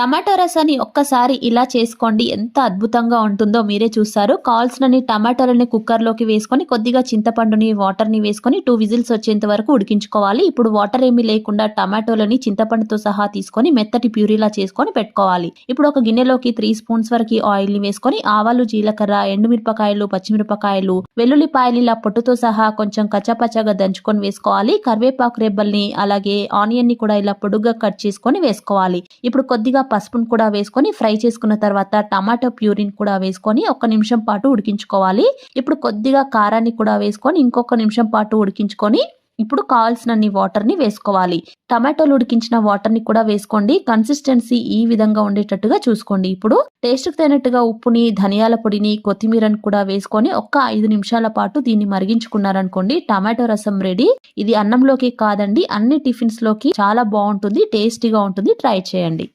Tomato రసాన్ని ఒక్కసారి ఇలా చేసుకోండి. ఎంత అద్భుతంగా ఉంటుందో మీరే చూస్తారు. కావాల్సినన్ని టమాటోలని కుక్కర్లోకి వేసుకొని కొద్దిగా చింతపండుని వాటర్ని వేసుకొని టూ విజిల్స్ వచ్చేంత వరకు ఉడికించుకోవాలి. ఇప్పుడు వాటర్ ఏమీ లేకుండా టమాటోలని చింతపండుతో సహా తీసుకొని మెత్తటి ప్యూరీలా చేసుకొని పెట్టుకోవాలి. ఇప్పుడు ఒక గిన్నెలోకి త్రీ స్పూన్స్ వరకు ఆయిల్ని వేసుకొని ఆవాలు జీలకర్ర ఎండుమిరపకాయలు పచ్చిమిరపకాయలు వెల్లుల్లిపాయలు ఇలా పొట్టుతో సహా కొంచెం కచ్చపచ్చగా దంచుకొని వేసుకోవాలి. కరివేపాకు రెబ్బల్ని అలాగే ఆనియన్ని కూడా ఇలా పొడుగ్గా కట్ చేసుకొని వేసుకోవాలి. ఇప్పుడు కొద్దిగా పసుపును కూడా వేసుకొని ఫ్రై చేసుకున్న తర్వాత టమాటో ప్యూరిన్ కూడా వేసుకొని ఒక నిమిషం పాటు ఉడికించుకోవాలి. ఇప్పుడు కొద్దిగా కారాన్ని కూడా వేసుకొని ఇంకొక నిమిషం పాటు ఉడికించుకొని ఇప్పుడు కావాల్సినన్ని వాటర్ని వేసుకోవాలి. టమాటోలు ఉడికించిన వాటర్ని కూడా వేసుకోండి. కన్సిస్టెన్సీ ఈ విధంగా ఉండేటట్టుగా చూసుకోండి. ఇప్పుడు టేస్ట్ తగినట్టుగా ఉప్పుని ధనియాల పొడిని కొత్తిమీరని కూడా వేసుకొని ఒక్క ఐదు నిమిషాల పాటు దీన్ని మరిగించుకున్నారనుకోండి టమాటో రసం రెడీ. ఇది అన్నంలోకి కాదండి అన్ని టిఫిన్స్లోకి చాలా బాగుంటుంది టేస్టీగా ఉంటుంది. ట్రై చేయండి.